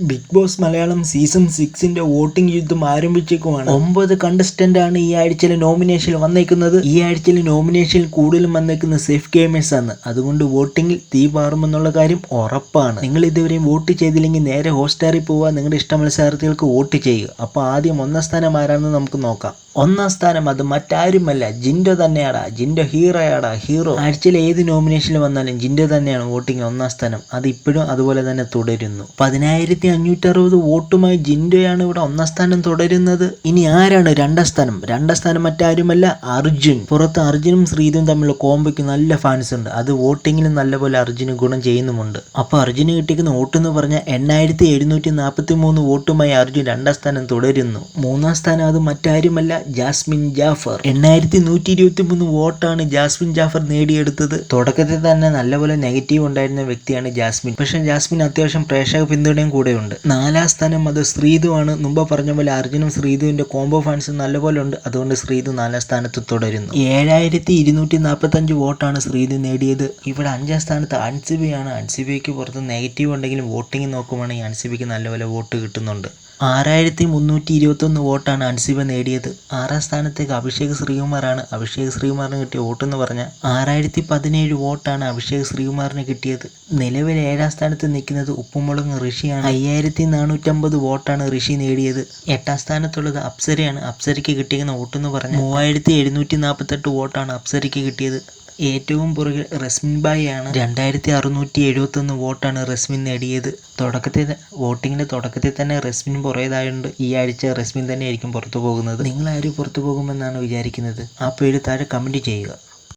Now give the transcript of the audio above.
Big Boss Malayalam season സിക്സിന്റെ voting യുദ്ധം ആരംഭിച്ചേക്കുമാണ് ഒമ്പത് കണ്ടസ്റ്റന്റ് ആണ് ഈ ആഴ്ചയിലെ നോമിനേഷനിൽ വന്നേക്കുന്നത്. ഈ ആഴ്ചയിലെ നോമിനേഷനിൽ കൂടുതലും വന്നേക്കുന്നത് സേഫ് ഗെയിമേഴ്സ് ആണ് അതുകൊണ്ട് വോട്ടിംഗിൽ തീ പാറുമെന്നുള്ള കാര്യം ഉറപ്പാണ്. നിങ്ങൾ ഇതുവരെയും വോട്ട് ചെയ്തില്ലെങ്കിൽ നേരെ ഹോസ്റ്റാറിൽ പോവുക. നിങ്ങളുടെ ഇഷ്ട മത്സരാർത്ഥികൾക്ക് വോട്ട് ചെയ്യുക. അപ്പോൾ ആദ്യം ഒന്നാം സ്ഥാനം ആരാണെന്ന് നമുക്ക് നോക്കാം. ഒന്നാം സ്ഥാനം അത് മറ്റാരുമല്ല. ജിൻഡോ തന്നെയാടാ. ജിൻഡോ ഹീറോയാടാ. ഹീറോ. ആഴ്ചയിൽ ഏത് നോമിനേഷനിൽ വന്നാലും ജിൻഡോ തന്നെയാണ് വോട്ടിംഗ് ഒന്നാം സ്ഥാനം. അത് ഇപ്പോഴും അതുപോലെ തന്നെ തുടരുന്നു. പതിനായിരത്തി അഞ്ഞൂറ്റി അറുപത് വോട്ടുമായി ജിൻഡോയാണ് ഇവിടെ ഒന്നാം സ്ഥാനം തുടരുന്നത്. ഇനി ആരാണ് രണ്ടാം സ്ഥാനം? രണ്ടാം സ്ഥാനം മറ്റാരുമല്ല അർജുൻ. പുറത്ത് അർജുനും ശ്രീതും തമ്മിലുള്ള കോംബോയ്ക്ക് നല്ല ഫാൻസ് ഉണ്ട്. അത് വോട്ടിങ്ങിലും നല്ലപോലെ അർജുന് ഗുണം ചെയ്യുന്നുമുണ്ട്. അപ്പോൾ അർജുന് കിട്ടിക്കുന്ന വോട്ട് എന്ന് പറഞ്ഞാൽ എണ്ണായിരത്തി എഴുന്നൂറ്റി നാൽപ്പത്തി മൂന്ന് വോട്ടുമായി അർജുൻ രണ്ടാം സ്ഥാനം തുടരുന്നു. മൂന്നാം സ്ഥാനം അത് മറ്റാരുമല്ല ജാസ്മിൻ ജാഫർ. എണ്ണായിരത്തി നൂറ്റി ഇരുപത്തി മൂന്ന് വോട്ടാണ് ജാസ്മിൻ ജാഫർ നേടിയെടുത്തത്. തുടക്കത്തിൽ തന്നെ നല്ലപോലെ നെഗറ്റീവ് ഉണ്ടായിരുന്ന വ്യക്തിയാണ് ജാസ്മിൻ. പക്ഷെ ജാസ്മിൻ അത്യാവശ്യം പ്രേക്ഷക പിന്തുണയും കൂടെയുണ്ട്. നാലാം സ്ഥാനം അത് ശ്രീതു ആണ് മുമ്പ് പറഞ്ഞ പോലെ അർജുനും ശ്രീതുവിന്റെ കോംബോ ഫാൻസ് നല്ലപോലെ ഉണ്ട്. അതുകൊണ്ട് ശ്രീതു നാലാം സ്ഥാനത്ത് തുടരുന്നു. ഏഴായിരത്തി ഇരുന്നൂറ്റി നാൽപ്പത്തി അഞ്ച് വോട്ടാണ് ശ്രീതു നേടിയത്. ഇവിടെ അഞ്ചാം സ്ഥാനത്ത് അൻസിബിയാണ്. അൻസിബിക്ക് പുറത്ത് നെഗറ്റീവ് ഉണ്ടെങ്കിലും വോട്ടിംഗ് നോക്കുവാണെങ്കിൽ അൻസിബിക്ക് നല്ലപോലെ വോട്ട് കിട്ടുന്നുണ്ട്. ആറായിരത്തി മുന്നൂറ്റി ഇരുപത്തൊന്ന് വോട്ടാണ് അൻസിബ നേടിയത്. ആറാം സ്ഥാനത്തേക്ക് അഭിഷേക് ശ്രീകുമാറാണ് അഭിഷേക് ശ്രീകുമാറിന് കിട്ടിയ വോട്ടെന്ന് പറഞ്ഞാൽ ആറായിരത്തി പതിനേഴ് വോട്ടാണ് അഭിഷേക് ശ്രീകുമാറിന് കിട്ടിയത്. നിലവിൽ ഏഴാം സ്ഥാനത്ത് നിൽക്കുന്നത് ഉപ്പുമുളക് ഋഷിയാണ്. അയ്യായിരത്തി നാനൂറ്റമ്പത് വോട്ടാണ് ഋഷി നേടിയത്. എട്ടാം സ്ഥാനത്തുള്ളത് അപ്സരയാണ്. അപ്സരയ്ക്ക് കിട്ടിയിരിക്കുന്ന വോട്ടെന്ന് പറഞ്ഞാൽ മൂവായിരത്തി എഴുന്നൂറ്റി നാൽപ്പത്തെട്ട് വോട്ടാണ് അപ്സരയ്ക്ക് കിട്ടിയത്. ഏറ്റവും പുറകിൽ റസ്മിൻ ബായി ആണ് രണ്ടായിരത്തി അറുന്നൂറ്റി എഴുപത്തൊന്ന് വോട്ടാണ് റസ്മിൻ നേടിയത്. തുടക്കത്തിൽ വോട്ടിങ്ങിന്റെ തുടക്കത്തിൽ തന്നെ റസ്മിൻ പുറയതായതുകൊണ്ട് ഈ ആഴ്ച റസ്മിൻ തന്നെയായിരിക്കും പുറത്തു പോകുന്നത്. ആര് പുറത്തു പോകുമെന്നാണ് വിചാരിക്കുന്നത്. ആ പേര് താഴെ കമന്റ് ചെയ്യുക.